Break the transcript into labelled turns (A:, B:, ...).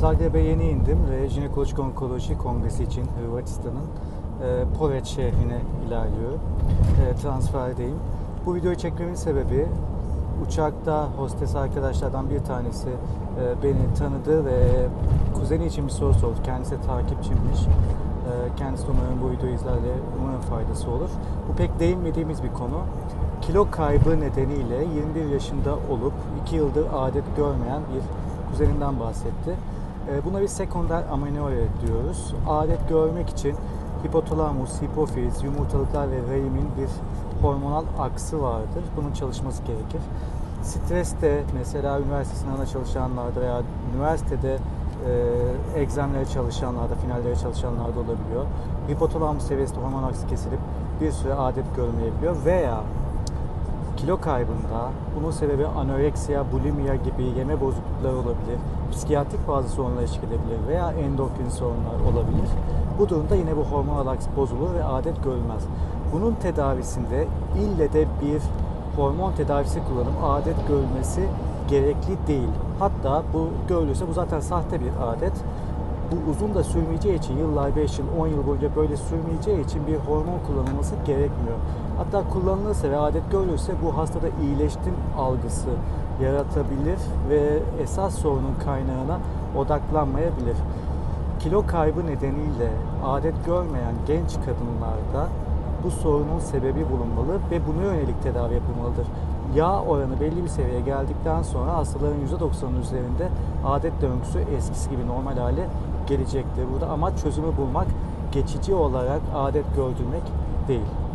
A: Zagreb'e yeni indim ve jinekolojik onkoloji kongresi için Hırvatistan'ın e, Poreč şehrine ilerliyorum. E, transferdeyim. Bu videoyu çekmemin sebebi uçakta hostes arkadaşlardan bir tanesi e, beni tanıdı ve kuzeni için bir soru sordu. Kendisi de takipçimmiş. E, kendisi de umarım bu videoyu izler ve umarım faydası olur. Bu pek değinmediğimiz bir konu. Kilo kaybı nedeniyle 21 yaşında olup 2 yıldır adet görmeyen bir kuzeninden bahsetti. E, Buna bir sekonder amenorre diyoruz. Adet görmek için hipotalamus, hipofiz, yumurtalıklar ve rahimin bir hormonal aksı vardır. Bunun çalışması gerekir. Stres de mesela üniversite sınavına çalışanlarda veya üniversitede e, egzamlere çalışanlarda, finallere çalışanlarda olabiliyor. Hipotalamus seviyesinde hormon aksı kesilip bir süre adet görmeyebiliyor veya kilo kaybında bunun sebebi anoreksiya, bulimia gibi yeme bozuklukları olabilir. Psikiyatrik bazı sorunlar eşlik veya endokrin sorunlar olabilir. Bu durumda yine bu hormonal aks bozulur ve adet görülmez. Bunun tedavisinde ille de bir hormon tedavisi kullanıp adet görülmesi gerekli değil. Hatta bu görülürse bu zaten sahte bir adet bu uzun da sürmeyeceği için yıllar 5 yıl 10 yıl boyunca böyle sürmeyeceği için bir hormon kullanılması gerekmiyor. Hatta kullanılırsa ve adet görülürse bu hastada iyileştim algısı yaratabilir ve esas sorunun kaynağına odaklanmayabilir. Kilo kaybı nedeniyle adet görmeyen genç kadınlarda bu sorunun sebebi bulunmalı ve buna yönelik tedavi yapılmalıdır. Yağ oranı belli bir seviyeye geldikten sonra hastaların %90'ın üzerinde adet döngüsü eskisi gibi normal hale gelecektir. Burada amaç çözümü bulmak, geçici olarak adet gördürmek değil.